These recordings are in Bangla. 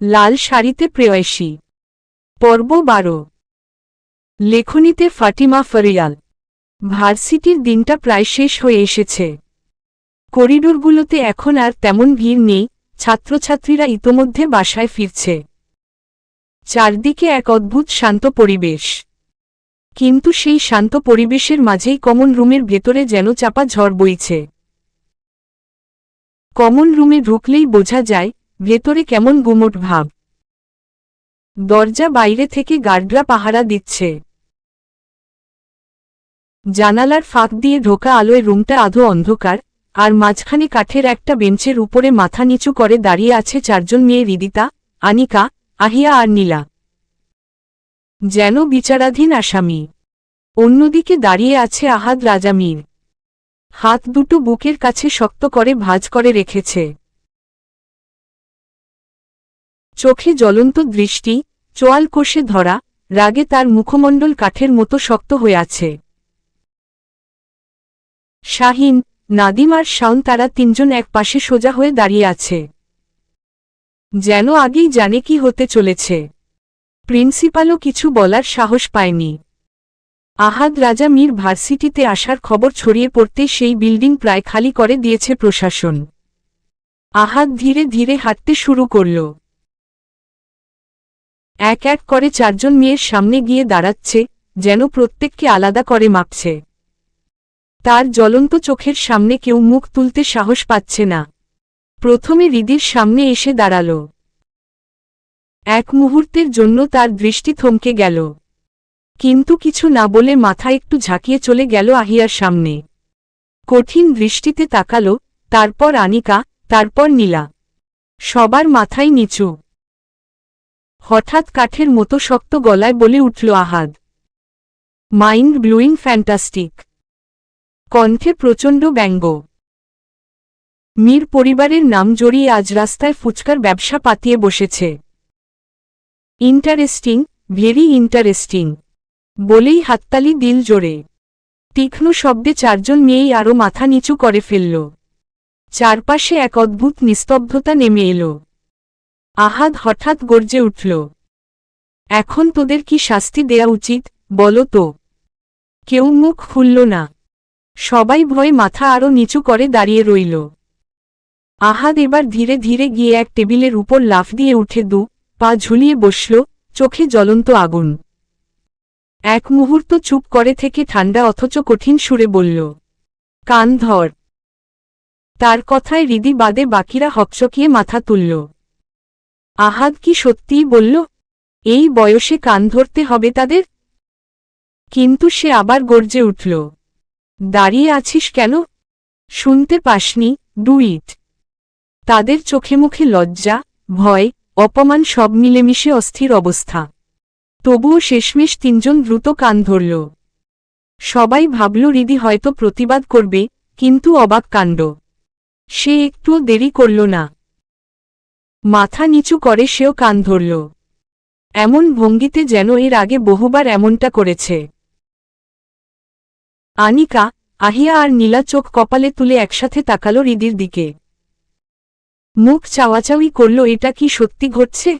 লাল শাড়িতে প্রেয়সী। পর্ব বারো। লেখনীতে ফাটিমা ফরিয়াল। ভার্সিটির দিনটা প্রায় শেষ হয়ে এসেছে। করিডোরগুলোতে এখন আর তেমন ভিড় নেই, ছাত্রছাত্রীরা ইতোমধ্যে বাসায় ফিরছে। চারদিকে এক অদ্ভুত শান্ত পরিবেশ। কিন্তু সেই শান্ত পরিবেশের মাঝেই কমন রুমের ভেতরে যেন চাপা ঝড় বইছে। কমন রুমে ঢুকলেই বোঝা যায় ভেতরে কেমন গুমট ভাব। দরজা বাইরে থেকে গার্ডরা পাহারা দিচ্ছে। জানালার ফাঁক দিয়ে ঢোকা আলোয় রুমটা আধো অন্ধকার, আর মাঝখানে কাঠের একটা বেঞ্চের উপরে মাথা নিচু করে দাঁড়িয়ে আছে চারজন মেয়ে রিদিতা, আনিকা, আহিয়া আর নীলা। যেন বিচারাধীন আসামি। অন্যদিকে দাঁড়িয়ে আছে আহাদ রাজামীর। হাত দুটো বুকের কাছে শক্ত করে ভাঁজ করে রেখেছে। চোখে জ্বলন্ত দৃষ্টি, চোয়াল কোষে ধরা, রাগে তার মুখমণ্ডল কাঠের মতো শক্ত হয়ে আছে। শাহিন, নাদিম আর শাওন তারা তিনজন এক পাশে সোজা হয়ে দাঁড়িয়ে আছে। যেন আগেই জানে কি হতে চলেছে। প্রিন্সিপালও কিছু বলার সাহস পায়নি। আহাদ রাজা মীর ভার্সিটিতে আসার খবর ছড়িয়ে পড়তে সেই বিল্ডিং প্রায় খালি করে দিয়েছে প্রশাসন। আহাদ ধীরে ধীরে হাঁটতে শুরু করল। এক এক করে চারজন মেয়ের সামনে গিয়ে দাঁড়াচ্ছে, যেন প্রত্যেককে আলাদা করে মাপছে। তার জ্বলন্ত চোখের সামনে কেউ মুখ তুলতে সাহস পাচ্ছে না। প্রথমে রিদির সামনে এসে দাঁড়াল। এক মুহূর্তের জন্য তার দৃষ্টি থমকে গেল। কিন্তু কিছু না বলে মাথা একটু ঝাঁকিয়ে চলে গেল আহিয়ার সামনে। কঠিন দৃষ্টিতে তাকাল, তারপর আনিকা, তারপর নীলা। সবার মাথায় নিচু। হঠাৎ কাঠের মতো শক্ত গলায় বলে উঠল আহাদ। Mind blowing fantastic. কণ্ঠে প্রচণ্ড ব্যঙ্গ। মীর পরিবারের নাম জড়িয়ে আজ রাস্তায় ফুচকার ব্যবসা পাতিয়ে বসেছে। Interesting, very interesting. বলেই হাততালি দিল জোরে। তীক্ষ্ণ শব্দে চারজন মেয়েই আরও মাথা নিচু করে ফেলল। চারপাশে এক অদ্ভুত নিস্তব্ধতা নেমে এলো। আহাদ হঠাৎ গর্জে উঠল, এখন তোদের কি শাস্তি দেয়া উচিত? বলো তো। কেউ মুখ খুলল না। সবাই ভয়ে মাথা আরও নিচু করে দাঁড়িয়ে রইল। আহাদ এবার ধীরে ধীরে গিয়ে এক টেবিলের উপর লাফ দিয়ে উঠে দু, পা ঝুলিয়ে বসল, চোখে জ্বলন্ত আগুন। এক মুহূর্ত চুপ করে থেকে ঠান্ডা অথচ কঠিন সুরে বলল, কান ধর। তার কথায় হৃদি বাদে বাকিরা হকচকিয়ে মাথা তুলল। আহাদ কি সত্যিই বলল, এই বয়সে কান ধরতে হবে তাদের? কিন্তু সে আবার গর্জে উঠল, দাঁড়িয়ে আছিস কেন? শুনতে পাসনি, ডুইট। তাদের চোখে মুখে লজ্জা, ভয়, অপমান সব মিলেমিশে অস্থির অবস্থা। তবুও শেষমেশ তিনজন দ্রুত কান ধরল। সবাই ভাবল, রিদি হয়তো প্রতিবাদ করবে, কিন্তু অবাক কাণ্ড। সে একটুও দেরি করল না। মাথা নিচু করে সেও কান ধরল। এমন ভঙ্গিতে যেন এর আগে বহুবার এমনটা করেছে। আনিকা, আহিয়া আর নীলা চোখ কপালে তুলে একসাথে তাকালো রিদির দিকে। মুখ চাওয়াচাওয়ি করল, এটা কি সত্যি ঘটছে?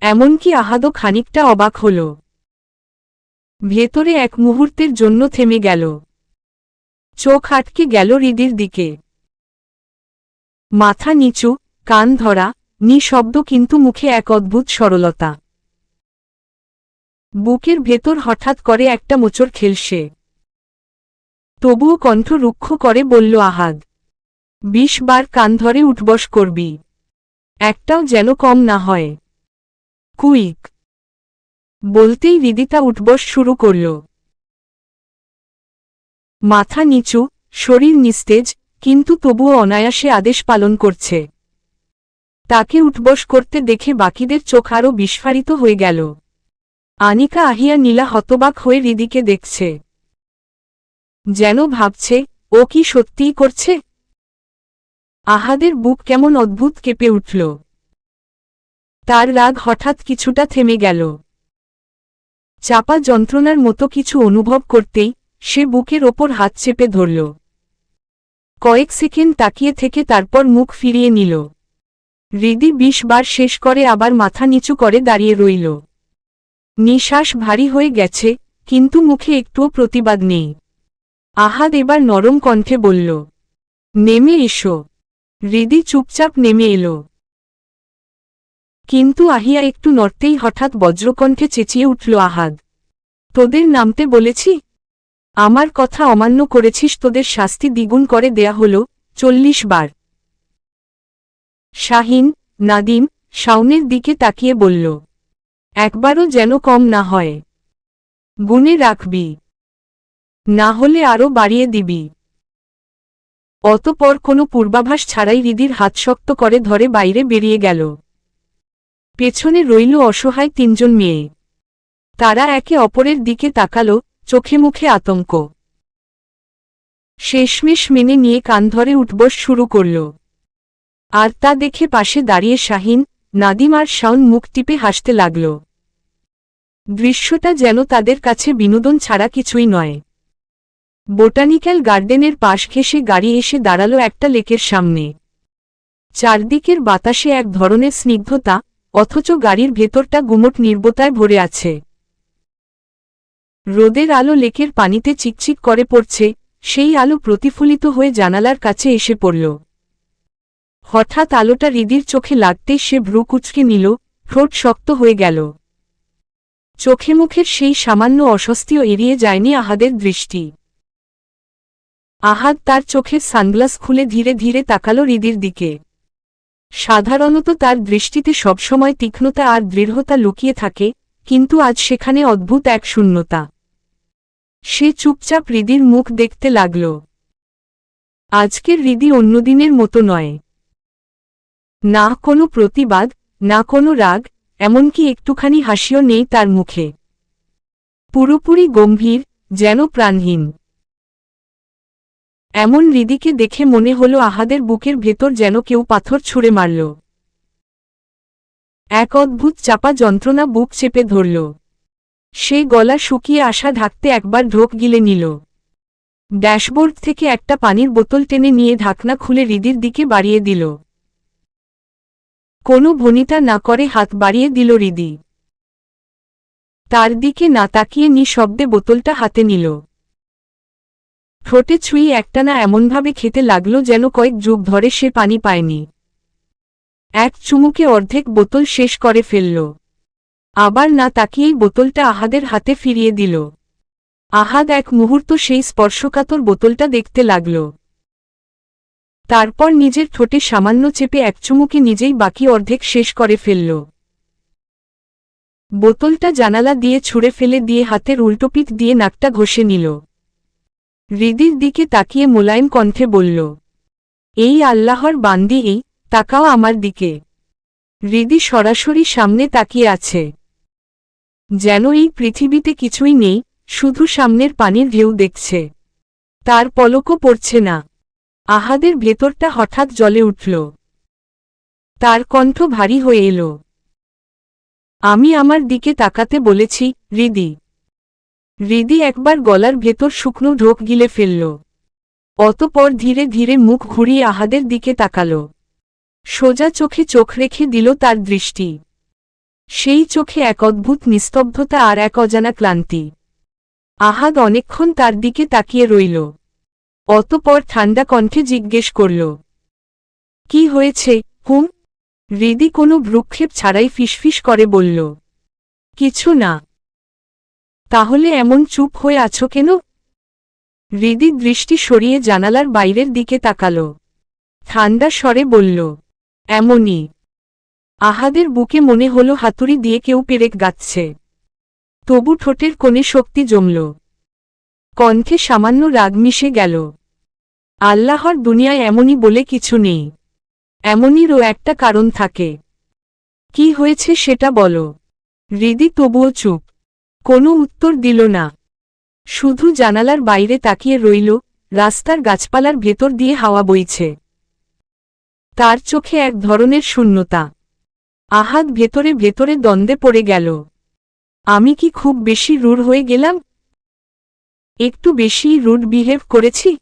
এমনকি আহাদও খানিকটা অবাক হল। ভেতরে এক মুহূর্তের জন্য থেমে গেল। চোখ আটকে গেল রিদির দিকে। মাথা নিচু কান ধরা নিঃশব্দ কিন্তু মুখে এক অদ্ভুত সরলতা। বুকের ভেতর হঠাৎ করে একটা মোচড় খেলসে তবুও কণ্ঠ রুক্ষ করে বলল, আহাদ, বিশ বার কান ধরে উঠবস করবি। একটাও যেন কম না হয়। কুইক। বলতেই রিদিতা উঠবস শুরু করল। মাথা নিচু, শরীর নিস্তেজ, কিন্তু তবুও অনায়াসে আদেশ পালন করছে। তাকে উঠবস করতে দেখে বাকিদের চোখ আরও বিস্ফারিত হয়ে গেল। আনিকা আহিয়া নীলা হতবাক হয়ে রিদিকে দেখছে। যেন ভাবছে, ও কি সত্যিই করছে? আহাদের বুক কেমন অদ্ভুত কেঁপে উঠল। তার রাগ হঠাৎ কিছুটা থেমে গেল। চাপা যন্ত্রণার মতো কিছু অনুভব করতেই সে বুকের ওপর হাত চেপে ধরল। কয়েক সেকেন্ড তাকিয়ে থেকে তারপর মুখ ফিরিয়ে নিল। হৃদি বিশ বার শেষ করে আবার মাথা নিচু করে দাঁড়িয়ে রইল। নিশ্বাস ভারী হয়ে গেছে, কিন্তু মুখে একটুও প্রতিবাদ নেই। আহাদ এবার নরম কণ্ঠে বলল, নেমে এসো। হৃদি চুপচাপ নেমে এলো। কিন্তু আহিয়া একটু নড়তেই হঠাৎ বজ্রকণ্ঠে চেঁচিয়ে উঠল আহাদ, তোদের নামতে বলেছি? আমার কথা অমান্য করেছিস, তোদের শাস্তি দ্বিগুণ করে দেয়া হল, চল্লিশ বার। শাহিন, নাদিম, শাওনের দিকে তাকিয়ে বলল, একবারও যেন কম না হয়। গুনে রাখবি। না হলে আরও বাড়িয়ে দিবি। অতপর কোনো পূর্বাভাস ছাড়াই রিদির হাত শক্ত করে ধরে বাইরে বেরিয়ে গেল। পেছনে রইল অসহায় তিনজন মেয়ে। তারা একে অপরের দিকে তাকালো, চোখে মুখে আতঙ্ক। শেষমেশ মেনে নিয়ে কান ধরে উঠবস শুরু করল। আর তা দেখে পাশে দাঁড়িয়ে শাহিন, নাদিম আর শাউন মুখ টিপে হাসতে লাগল। দৃশ্যটা যেন তাদের কাছে বিনোদন ছাড়া কিছুই নয়। বোটানিক্যাল গার্ডেনের পাশ ঘেসে গাড়ি এসে দাঁড়াল একটা লেকের সামনে। চারদিকের বাতাসে এক ধরনের স্নিগ্ধতা, অথচ গাড়ির ভেতরটা গুমট নির্বতায় ভরে আছে। রোদের আলো লেকের পানিতে চিকচিক করে পড়ছে, সেই আলো প্রতিফলিত হয়ে জানালার কাছে এসে পড়ল। হঠাৎ আলোটা রিদির চোখে লাগতেই সে ভ্রু কুচকে নিল, ঠোঁট শক্ত হয়ে গেল। চোখে মুখের সেই সামান্য অস্বস্তিও এড়িয়ে যায়নি আহাদের দৃষ্টি। আহাদ তার চোখের সানগ্লাস খুলে ধীরে ধীরে তাকালো রিদির দিকে। সাধারণত তার দৃষ্টিতে সবসময় তীক্ষ্ণতা আর দৃঢ়তা লুকিয়ে থাকে, কিন্তু আজ সেখানে অদ্ভুত এক শূন্যতা। সে চুপচাপ রিদির মুখ দেখতে লাগল। আজকের রিদি অন্যদিনের মতো নয়। না কোনো প্রতিবাদ, না কোনো রাগ, এমনকি একটুখানি হাসিও নেই তার মুখে। পুরোপুরি গম্ভীর, যেন প্রাণহীন। এমন রিদিকে দেখে মনে হল আহাদের বুকের ভেতর যেন কেউ পাথর ছুঁড়ে মারল। এক অদ্ভুত চাপা যন্ত্রণা বুক চেপে ধরল। সে গলা শুকিয়ে আসা ঢাকতে একবার ঢোক গিলে নিল। ড্যাশবোর্ড থেকে একটা পানির বোতল টেনে নিয়ে ঢাকনা খুলে রিদির দিকে বাড়িয়ে দিল। কোনো ভনিতা না করে হাত বাড়িয়ে দিল রিদি। তার দিকে না তাকিয়ে নিঃশব্দে বোতলটা হাতে নিল। ঠোঁটে ছুঁই একটানা এমনভাবে খেতে লাগল যেন কয়েক যুগ ধরে সে পানি পায়নি। এক চুমুকে অর্ধেক বোতল শেষ করে ফেলল। আবার না তাকিয়েই বোতলটা আহাদের হাতে ফিরিয়ে দিল। আহাদ এক মুহূর্ত সেই স্পর্শকাতর বোতলটা দেখতে লাগল। তারপর নিজের ঠোঁটে সামান্য চেপে এক চুমুকে নিজেই বাকি অর্ধেক শেষ করে ফেলল। বোতলটা জানালা দিয়ে ছুঁড়ে ফেলে দিয়ে হাতের উল্টোপিঠ দিয়ে নাকটা ঘষে নিল। হৃদির দিকে তাকিয়ে মোলায়েম কণ্ঠে বলল, এই আল্লাহর বান্দি এই, তাকাও আমার দিকে। হৃদি সরাসরি সামনে তাকিয়ে আছে। যেন এই পৃথিবীতে কিছুই নেই, শুধু সামনের পানির ঢেউ দেখছে। তার পলকও পড়ছে না। আহাদের ভেতরটা হঠাৎ জলে উঠল। তার কণ্ঠ ভারী হয়ে এলো। আমি আমার দিকে তাকাতে বলেছি হৃদি হৃদি একবার গলার ভেতর শুকনো ঢোক গিলে ফেলল। অতপর ধীরে ধীরে মুখ ঘুরিয়ে আহাদের দিকে তাকাল। সোজা চোখে চোখ রেখে দিল তার দৃষ্টি। সেই চোখে এক অদ্ভুত নিস্তব্ধতা আর এক অজানা ক্লান্তি। আহাদ অনেকক্ষণ তার দিকে তাকিয়ে রইল। অতপর ঠান্ডা কণ্ঠে জিজ্ঞেস করল, কি হয়েছে, হুম? হৃদি কোনো ভ্রুক্ষেপ ছাড়াই ফিসফিস করে বলল, কিছু না। তাহলে এমন চুপ হয়ে আছো কেন? হৃদি দৃষ্টি সরিয়ে জানালার বাইরের দিকে তাকাল। ঠান্ডা স্বরে বলল, এমনই। আহাদের বুকে মনে হলো হাতুড়ি দিয়ে কেউ পেরেক গাচ্ছে। তবু ঠোঁটের কোণে শক্তি জমল। কণ্ঠে সামান্য রাগ মিশে গেল। আল্লাহর দুনিয়ায় এমনই বলে কিছু নেই। এমনইরও একটা কারণ থাকে। কি হয়েছে সেটা বলো। হৃদি তবুও চুপ। কোনো উত্তর দিল না। শুধু জানালার বাইরে তাকিয়ে রইল, রাস্তার গাছপালার ভেতর দিয়ে হাওয়া বইছে। তার চোখে এক ধরনের শূন্যতা। আহাত ভেতরে ভেতরে দ্বন্দ্বে পড়ে গেল। আমি কি খুব বেশি রুড় হয়ে গেলাম? একটু বেশি রুড বিহেভ করেছি?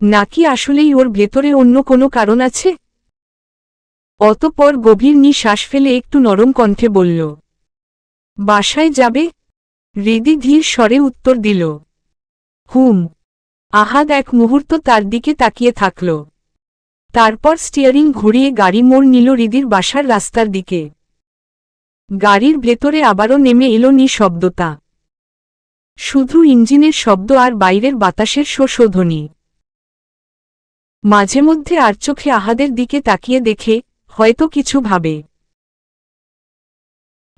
নাকি আসলেই ওর ভেতরে অন্য কোনো কারণ আছে? অতপর গভীর নিঃশ্বাস ফেলে একটু নরম কণ্ঠে বলল, বাসায় যাবে? হৃদি ধীর স্বরে উত্তর দিল, হুম। আহাদ এক মুহূর্ত তার দিকে তাকিয়ে থাকল। তারপর স্টিয়ারিং ঘুরিয়ে গাড়ি মোড় নিল হৃদির বাসার রাস্তার দিকে। গাড়ির ভেতরে আবারও নেমে এলো নিঃশব্দতা। শুধু ইঞ্জিনের শব্দ আর বাইরের বাতাসের শোষধ্বনি মাঝে মধ্যে আর চোখে আহাদের দিকে তাকিয়ে দেখে হয়তো কিছু ভাবে।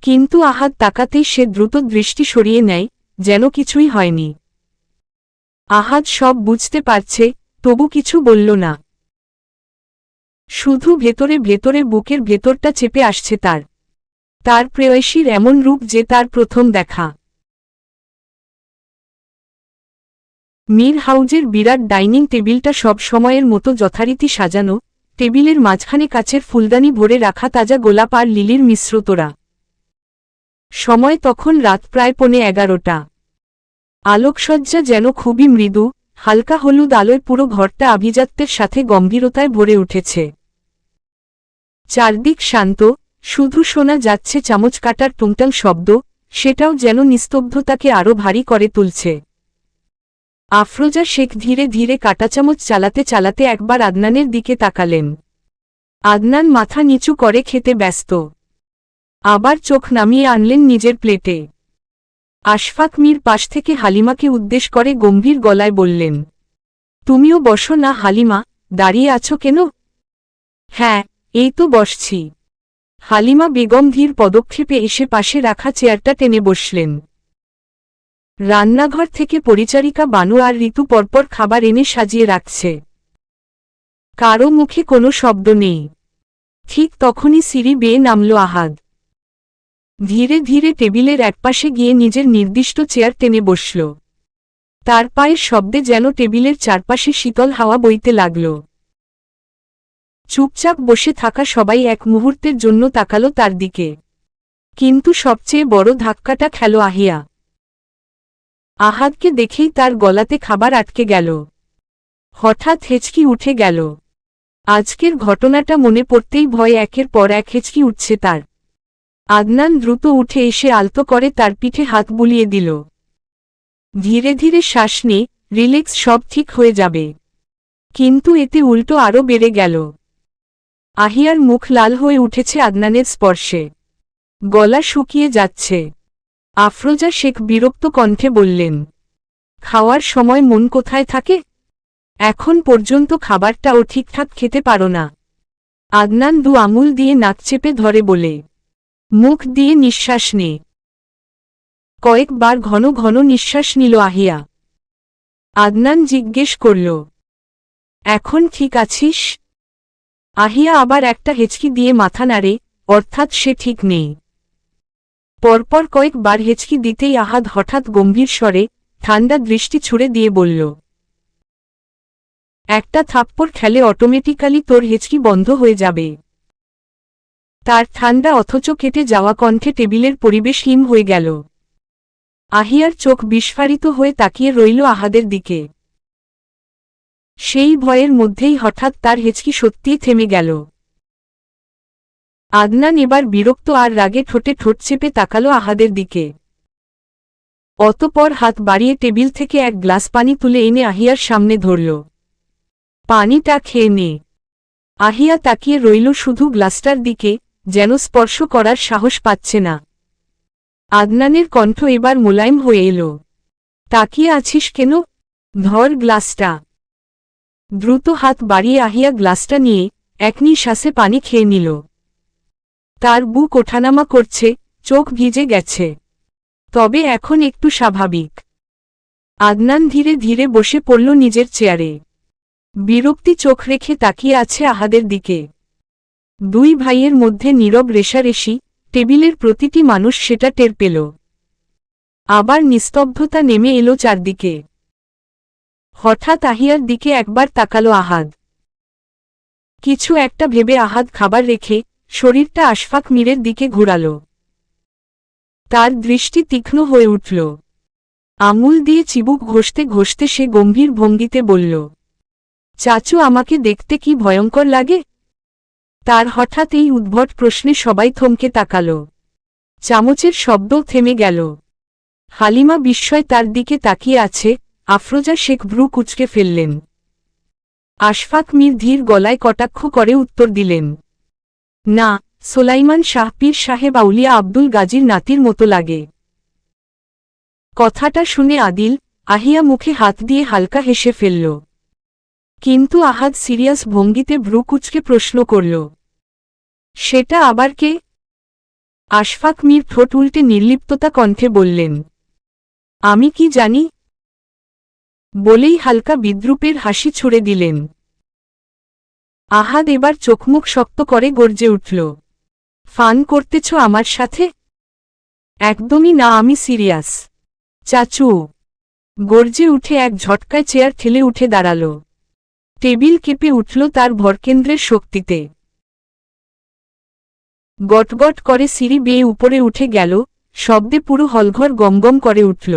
কিন্তু আহাদ তাকাতেই সে দ্রুত দৃষ্টি সরিয়ে নেয়, যেন কিছুই হয়নি। আহাদ সব বুঝতে পারছে, তবু কিছু বলল না। শুধু ভেতরে ভেতরে বুকের ভেতরটা চেপে আসছে তার। তার প্রেয়সীর এমন রূপ যে তার প্রথম দেখা। মীর হাউজের বিরাট ডাইনিং টেবিলটা সব সময়ের মতো যথারীতি সাজানো, টেবিলের মাঝখানে কাছের ফুলদানি ভরে রাখা তাজা গোলাপ আর লিলির মিশ্রতরা সময় তখন রাত প্রায় পৌনে এগারোটা। আলোকসজ্জা যেন খুবই মৃদু, হালকা হলুদ আলোয় পুরো ঘরটা আভিজাত্যের সাথে গম্ভীরতায় ভরে উঠেছে। চারদিক শান্ত, শুধু শোনা যাচ্ছে চামচ কাটার টুংটাং শব্দ, সেটাও যেন নিস্তব্ধতাকে আরও ভারী করে তুলছে। আফরোজা শেখ ধীরে ধীরে কাটা চামচ চালাতে চালাতে একবার আদনানের দিকে তাকালেন। আদনান মাথা নিচু করে খেতে ব্যস্ত। আবার চোখ নামিয়ে আনলেন নিজের প্লেটে। আশফাক মির পাশ থেকে হালিমাকে উদ্দেশ করে গম্ভীর গলায় বললেন, তুমিও বসো না হালিমা, দাঁড়িয়ে আছো কেন? হ্যাঁ এই তো বসছি। হালিমা বেগম ধীর পদক্ষেপে এসে পাশে রাখা চেয়ারটা টেনে বসলেন। রান্নাঘর থেকে পরিচারিকা বানু আর ঋতু পরপর খাবার এনে সাজিয়ে রাখছে। কারও মুখে কোনো শব্দ নেই। ঠিক তখনই সিঁড়ি বেয়ে নামল আহাদ। ধীরে ধীরে টেবিলের একপাশে গিয়ে নিজের নির্দিষ্ট চেয়ার টেনে বসল। তার পায়ের শব্দে যেন টেবিলের চারপাশে শীতল হাওয়া বইতে লাগল। চুপচাপ বসে থাকা সবাই এক মুহূর্তের জন্য তাকালো তার দিকে। কিন্তু সবচেয়ে বড় ধাক্কাটা খেল আহিয়া। আহাদকে দেখেই তার গলাতে খাবার আটকে গেল। হঠাৎ হেঁচকি উঠে গেল। আজকের ঘটনাটা মনে পড়তেই ভয় একের পর এক হেঁচকি উঠছে তার। আদনান দ্রুত উঠে এসে আলতো করে তার পিঠে হাত বুলিয়ে দিল। ধীরে ধীরে শ্বাস নে, রিল্যাক্স, সব ঠিক হয়ে যাবে। কিন্তু এতে উল্টো আরও বেড়ে গেল। আহিয়ার মুখ লাল হয়ে উঠেছে আদনানের স্পর্শে। গলা শুকিয়ে যাচ্ছে। আফরোজা শেখ বিরক্ত কণ্ঠে বললেন, খাওয়ার সময় মন কোথায় থাকে? এখন পর্যন্ত খাবারটাও ঠিকঠাক খেতে পারো না। আদনান দু আঙুল দিয়ে নাক চেপে ধরে বলে, মুখ দিয়ে নিঃশ্বাস নে। কয়েকবার ঘন ঘন নিঃশ্বাস নিল আহিয়া। আদনান জিজ্ঞেস করল, এখন ঠিক আছিস? আহিয়া আবার একটা হেঁচকি দিয়ে মাথা নাড়ে, অর্থাৎ সে ঠিক নেই। পরপর কয়েকবার হেঁচকি দিতেই আহাদ হঠাৎ গম্ভীর স্বরে ঠান্ডা দৃষ্টি ছুড়ে দিয়ে বলল, একটা থাপ্পড় খেলে অটোমেটিক্যালি তোর হেঁচকি বন্ধ হয়ে যাবে। তার ঠান্ডা অথচ কেটে যাওয়া কণ্ঠে টেবিলের পরিবেশ হিম হয়ে গেল। আহিয়ার চোখ বিস্ফারিত হয়ে তাকিয়ে রইল আহাদের দিকে। সেই ভয়ের মধ্যেই হঠাৎ তার হেঁচকি সত্যিই থেমে গেল। আদনান এবার বিরক্ত আর রাগে ঠোঁটে ঠোঁট চেপে তাকালো আহাদের দিকে। অতপর হাত বাড়িয়ে টেবিল থেকে এক গ্লাস পানি তুলে এনে আহিয়ার সামনে ধরল। পানিটা খেয়ে নে। আহিয়া তাকিয়ে রইল শুধু গ্লাসটার দিকে, যেন স্পর্শ করার সাহস পাচ্ছে না। আদনানের কণ্ঠ এবার মোলায়েম হয়ে এলো। তাকিয়ে আছিস কেন? ধর গ্লাসটা। দ্রুত হাত বাড়িয়ে আহিয়া গ্লাসটা নিয়ে, এক নিঃশ্বাসে পানি খেয়ে নিল। তার বুক ওঠানামা করছে, চোখ ভিজে গেছে। তবে এখন একটু স্বাভাবিক। আদনান ধীরে ধীরে বসে পড়ল নিজের চেয়ারে। বিরক্তি চোখ রেখে তাকিয়ে আছে আহাদের দিকে। দুই ভাইয়ের মধ্যে নীরব রেশারেশি, টেবিলের প্রতিটি মানুষ সেটা টের পেল। আবার নিস্তব্ধতা নেমে এলো চারদিকে। হঠাৎ আহিয়ার দিকে একবার তাকালো আহাদ। কিছু একটা ভেবে আহাদ খাবার রেখে শরীরটা আশফাক মীরের দিকে ঘুরাল। তার দৃষ্টি তীক্ষ্ণ হয়ে উঠল। আঙুল দিয়ে চিবুক ঘষতে ঘষতে সে গম্ভীর ভঙ্গিতে বলল, চাচু, আমাকে দেখতে কি ভয়ঙ্কর লাগে? তার হঠাৎ এই উদ্ভট প্রশ্নে সবাই থমকে তাকাল। চামচের শব্দও থেমে গেল। হালিমা বিস্ময় তার দিকে তাকিয়ে আছে, আফরোজা শেখ ভ্রু কুচকে ফেললেন। আশফাক মীর ধীর গলায় কটাক্ষ করে উত্তর দিলেন না, সোলাইমান শাহপীর সাহেব আউলিয়া আব্দুল গাজীর নাতির মতো লাগে। কথাটা শুনে আদিল আহিয়া মুখে হাত দিয়ে হালকা হেসে ফেলল। কিন্তু আহাদ সিরিয়াস ভঙ্গিতে ভ্রু কুচকে প্রশ্ন করল, সেটা আবার কে? আশফাক মীর ঠোঁট উল্টে নির্লিপ্ততা কণ্ঠে বললেন, আমি কি জানি? বলেই হালকা বিদ্রুপের হাসি ছুড়ে দিলেন। আহাদ এবার চোখমুখ শক্ত করে গর্জে উঠল, ফান করতেছ আমার সাথে? একদমই না, আমি সিরিয়াস। চাচু। গর্জে উঠে এক ঝটকায় চেয়ার ঠেলে উঠে দাঁড়াল। টেবিল কেঁপে উঠল তার ভরকেন্দ্রের শক্তিতে। গটগট করে সিঁড়ি বেয়ে উপরে উঠে গেল, শব্দে পুরো হলঘর গমগম করে উঠল।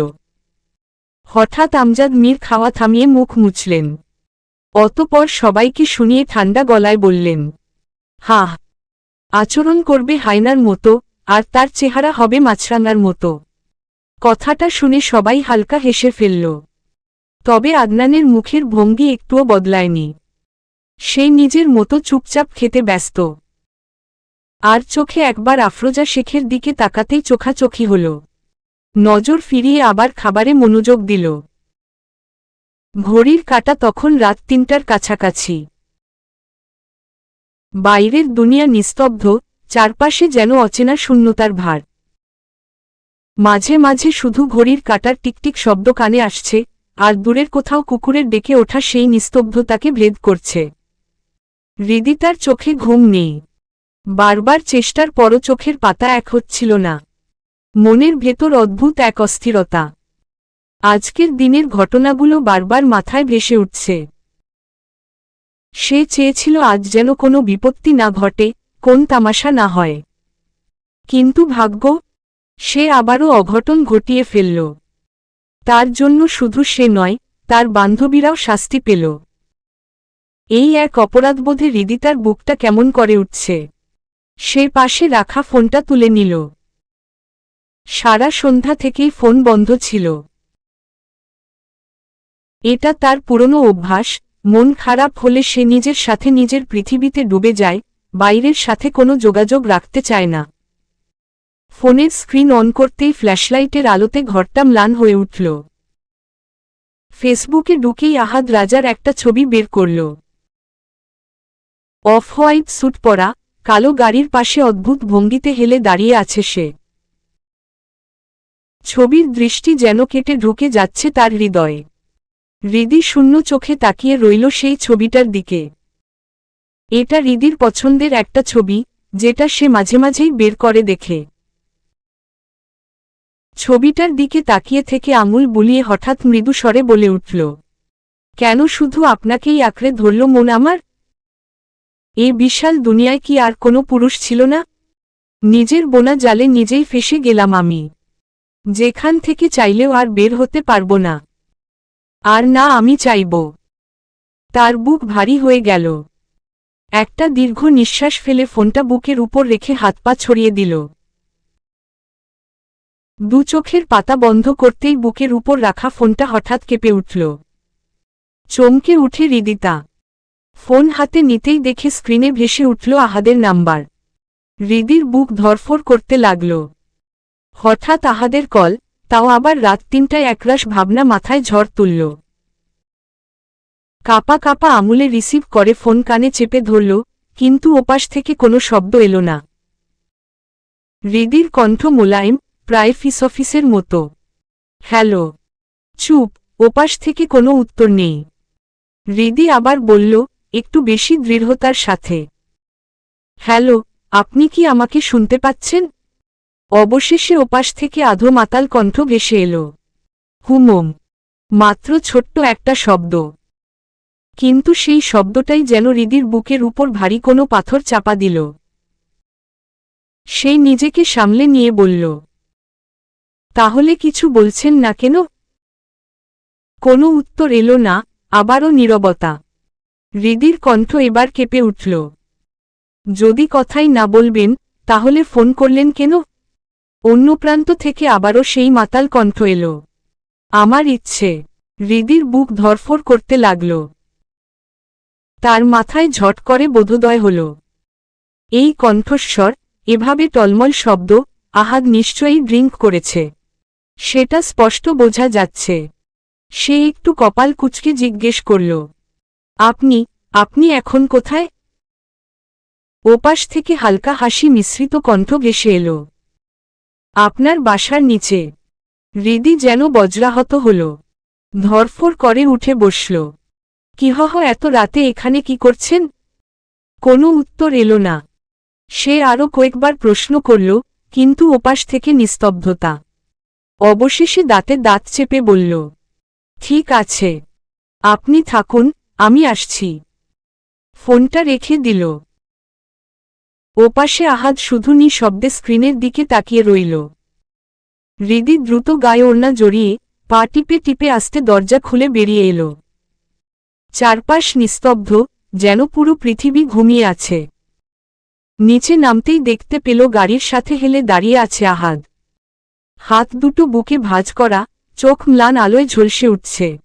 হঠাৎ আমজাদ মীর খাওয়া থামিয়ে মুখ মুছলেন। অতপর সবাইকে শুনিয়ে ঠান্ডা গলায় বললেন, হা, আচরণ করবে হায়নার মতো, আর তার চেহারা হবে মাছরাঙার মতো। কথাটা শুনে সবাই হালকা হেসে ফেলল। তবে আদনানের মুখের ভঙ্গি একটুও বদলায়নি। সে নিজের মতো চুপচাপ খেতে ব্যস্ত। আর চোখে একবার আফরোজা শেখের দিকে তাকাতেই চোখাচোখি হল। নজর ফিরিয়ে আবার খাবারে মনোযোগ দিল। ঘড়ির কাটা তখন রাত তিনটার কাছাকাছি। বাইরের দুনিয়া নিস্তব্ধ, চারপাশে যেন অচেনা শূন্যতার ভার। মাঝে মাঝে শুধু ঘড়ির কাটার টিকটিক শব্দ কানে আসছে, আর দূরের কোথাও কুকুরের ডেকে ওঠা সেই নিস্তব্ধতাকে ভেদ করছে। হৃদিতার চোখে ঘুম নেই। বারবার চেষ্টার পরও চোখের পাতা এক হচ্ছিল না। মনের ভেতর অদ্ভুত এক অস্থিরতা। আজকের দিনের ঘটনাগুলো বারবার মাথায় ভেসে উঠছে। সে চেয়েছিল আজ যেন কোনো বিপত্তি না ঘটে, কোন তামাশা না হয়। কিন্তু ভাগ্য, সে আবারও অঘটন ঘটিয়ে ফেলল। তার জন্য শুধু সে নয়, তার বান্ধবীরাও শাস্তি পেল। এই এক অপরাধবোধে হৃদিতার বুকটা কেমন করে উঠছে। সে পাশে রাখা ফোনটা তুলে নিল। সারা সন্ধ্যা থেকেই ফোন বন্ধ ছিল। এটা তার পুরনো অভ্যাস, মন খারাপ হলে সে নিজের সাথে নিজের পৃথিবীতে ডুবে যায়, বাইরের সাথে কোনো যোগাযোগ রাখতে চায় না। ফোনের স্ক্রিন অন করতেই ফ্ল্যাশলাইটের আলোতে ঘরটা ম্লান হয়ে উঠল। ফেসবুকে ঢুকেই আহাদ রাজার একটা ছবি বের করল। অফ হোয়াইট স্যুট পরা, কালো গাড়ির পাশে অদ্ভুত ভঙ্গিতে হেলে দাঁড়িয়ে আছে সে। ছবির দৃষ্টি যেন কেটে ঢুকে যাচ্ছে তার হৃদয়ে। হৃদি শূন্য চোখে তাকিয়ে রইল সেই ছবিটার দিকে। এটা হৃদির পছন্দের একটা ছবি, যেটা সে মাঝে মাঝেই বের করে দেখে। ছবিটার দিকে তাকিয়ে থেকে আঙুল বুলিয়ে হঠাৎ মৃদু স্বরে বলে উঠল, কেন শুধু আপনাকেই আঁকড়ে ধরল মন আমার? এ বিশাল দুনিয়ায় কি আর কোনো পুরুষ ছিল না? নিজের বোনা জালে নিজেই ফেসে গেলাম আমি। যেখান থেকে চাইলেও আর বের হতে পারব না। আর না আমি চাইব। তার বুক ভারী হয়ে গেল। একটা দীর্ঘ নিঃশ্বাস ফেলে ফোনটা বুকের উপর রেখে হাত পা ছড়িয়ে দিল। দু চোখের পাতা বন্ধ করতেই বুকের উপর রাখা ফোনটা হঠাৎ কেঁপে উঠল। চমকে উঠে রিদিতা। ফোন হাতে নিতেই দেখে স্ক্রিনে ভেসে উঠল আহাদের নাম্বার। হৃদির বুক ধরফর করতে লাগল। হঠাৎ আহাদের কল তাও আবার রাত তিনটায় একরাশ ভাবনা মাথায় ঝড় তুলল। কাপা কাপা আমুলে রিসিভ করে ফোন কানে চেপে ধরল, কিন্তু ওপাশ থেকে কোনো শব্দ এলো না। রিদির কণ্ঠ মোলায়েম, প্রায় ফিস অফিসের মতো। হ্যালো, চুপ, ওপাশ থেকে কোনো উত্তর নেই। রিদি আবার বলল, একটু বেশি দৃঢ়তার সাথে। হ্যালো, আপনি কি আমাকে শুনতে পাচ্ছেন? অবশেষে ওপাশ থেকে আধো মাতাল কণ্ঠ ভেসে এলো। হুমম। মাত্র ছোট্ট একটা শব্দ। কিন্তু সেই শব্দটাই যেন হৃদির বুকের উপর ভারী কোনো পাথর চাপা দিল। সেই নিজেকে সামলে নিয়ে বলল, তাহলে কিছু বলছেন না কেন? কোনো উত্তর এলো না, আবারও নীরবতা। হৃদির কণ্ঠ এবার কেঁপে উঠল, যদি কথাই না বলবেন, তাহলে ফোন করলেন কেন? অন্য প্রান্ত থেকে আবারও সেই মাতাল কণ্ঠ এলো। আমার ইচ্ছে, হৃদির বুক ধরফর করতে লাগল। তার মাথায় ঝট করে বোধোদয় হল। এই কণ্ঠস্বর, এভাবে টলমল শব্দ, আহাদ নিশ্চয়ই ড্রিঙ্ক করেছে। সেটা স্পষ্ট বোঝা যাচ্ছে। সে একটু কপাল কুচকে জিজ্ঞেস করল, আপনি আপনি এখন কোথায়? ওপাশ থেকে হালকা হাসি মিশ্রিত কণ্ঠ গেসে এলো। আপনার বাসার নিচে। হৃদি যেন বজ্রাহত হল। ধরফর করে উঠে বসল। কিহহ এত রাতে এখানে কি করছেন? কোনো উত্তর এলো না। সে আরও কয়েকবার প্রশ্ন করল, কিন্তু ওপাশ থেকে নিস্তব্ধতা। অবশেষে দাঁতে দাঁত চেপে বলল, ঠিক আছে। আপনি থাকুন, আমি আসছি। ফোনটা রেখে দিল। ওপাশে আহাদ শুধু নিঃশব্দে স্ক্রিনের দিকে তাকিয়ে রইল। হৃদি দ্রুত গায়ে ওড়না জড়িয়ে, পা টিপে টিপে আসতে দরজা খুলে বেরিয়ে এলো। চারপাশ নিস্তব্ধ, যেন পুরো পৃথিবী ঘুমিয়ে আছে। নিচে নামতেই দেখতে পেল গাড়ির সাথে হেলে দাঁড়িয়ে আছে আহাদ। হাত দুটো বুকে ভাঁজ করা, চোখ ম্লান আলোয় ঝলসে উঠছে।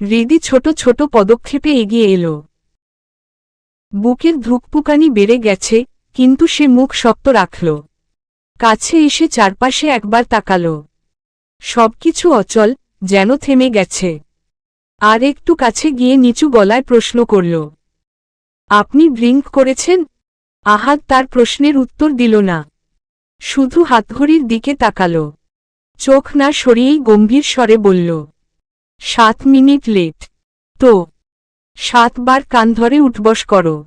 হৃদি ছোট ছোট পদক্ষেপে এগিয়ে এলো। বুকের ধুকপুকানি বেড়ে গেছে, কিন্তু সে মুখ শক্ত রাখল। কাছে এসে চারপাশে একবার তাকাল। সবকিছু অচল, যেন থেমে গেছে। আর একটু কাছে গিয়ে নিচু গলায় প্রশ্ন করল, আপনি ড্রিঙ্ক করেছেন? আহাদ তার প্রশ্নের উত্তর দিল না। শুধু হাতঘড়ির দিকে তাকাল। চোখ না সরিয়েই গম্ভীর স্বরে বলল, সাত মিনিট লেট। তো সাতবার কান ধরে উঠবস করো।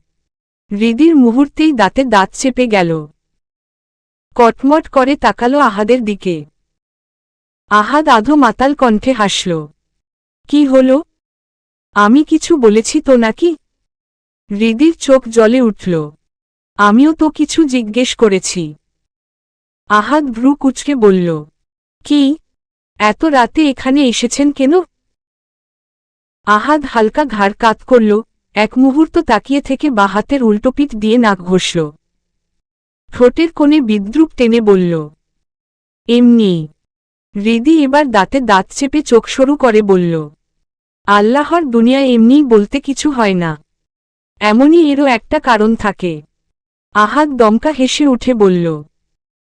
হৃদির মুহূর্তেই দাঁতে দাঁত চেপে গেল। কটমট করে তাকালো আহাদের দিকে। আহাদ আধো মাতাল কণ্ঠে হাসল। কি হল? আমি কিছু বলেছি তো নাকি? হৃদির চোখ জলে উঠল। আমিও তো কিছু জিজ্ঞেস করেছি। আহাদ ভ্রু কুচকে বলল, কি? এত রাতে এখানে এসেছেন কেন? আহাদ হালকা ঘাড় কাত করল, এক মুহূর্ত তাকিয়ে থেকে বা হাতের উল্টোপিঠ দিয়ে নাক ঘষল। ঠোঁটের কোণে বিদ্রুপ টেনে বলল, এমনি। হৃদি এবার দাঁতে দাঁত চেপে চোখ সরু করে বলল, আল্লাহর দুনিয়ায় এমনিই বলতে কিছু হয় না। এমনই এরও একটা কারণ থাকে। আহাদ দমকা হেসে উঠে বলল,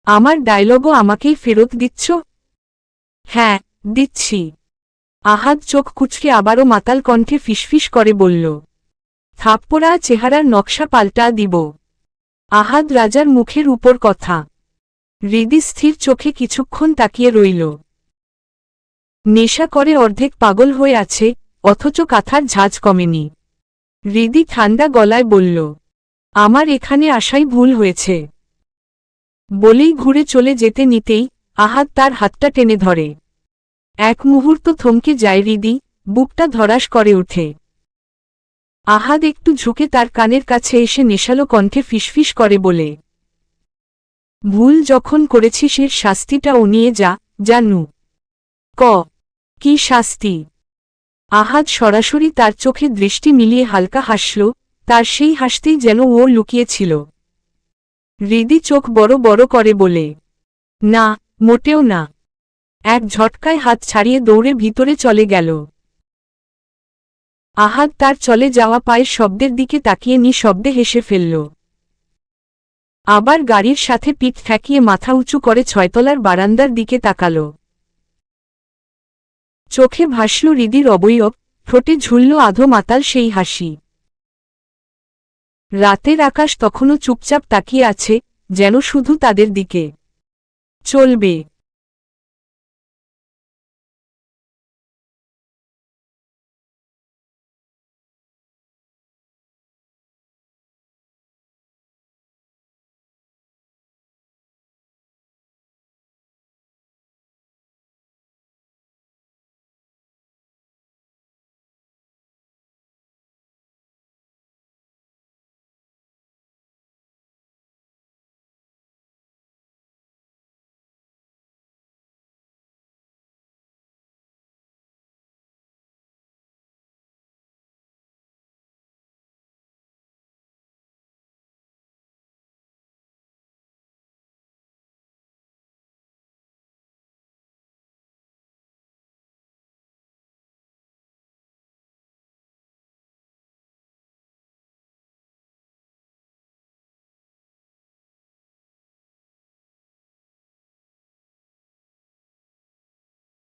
আমার ডায়লগও আমাকেই ফেরত দিচ্ছ? হ্যাঁ দিচ্ছি। আহাদ চোখ কুচকে আবারও মাতাল কণ্ঠে ফিসফিস করে বলল, থাপ্পড়া চেহারার নকশা পাল্টা দিব। আহাদ রাজার মুখের উপর কথা। হৃদি স্থির চোখে কিছুক্ষণ তাকিয়ে রইল। নেশা করে অর্ধেক পাগল হয়ে আছে, অথচ কাথার ঝাঁজ কমেনি। হৃদি ঠান্ডা গলায় বলল, আমার এখানে আসাই ভুল হয়েছে। বলেই ঘুরে চলে যেতে নিতেই আহাদ তার হাতটা টেনে ধরে। এক মুহূর্ত থমকে যায় হৃদি বুকটা ধরাস করে ওঠে আহাদ একটু ঝুঁকে তার কানের কাছে এসে নেশালো কণ্ঠে ফিসফিস করে বলে, ভুল যখন করেছি সে শাস্তিটা ও নিয়ে যা, জানু। ক, কি শাস্তি? আহাদ সরাসরি তার চোখে দৃষ্টি মিলিয়ে হালকা হাসল, তার সেই হাসতেই যেন ও লুকিয়েছিল। হৃদি চোখ বড় বড় করে বলে, না, মোটেও না। এক ঝটকায় হাত ছাড়িয়ে দৌড়ে ভিতরে চলে গেল। আহাদ তার চলে যাওয়া পায়ের শব্দের দিকে তাকিয়ে নিঃশব্দে হেসে ফেলল। আবার গাড়ির সাথে পিঠ ঠেকিয়ে মাথা উঁচু করে ছয়তলার বারান্দার দিকে তাকাল। চোখে ভাসল হৃদির অবয়ব, ঠোঁটে ঝুলল আধো মাতাল সেই হাসি। রাতের আকাশ তখনও চুপচাপ তাকিয়ে আছে, যেন শুধু তাদের দিকে। চলবে।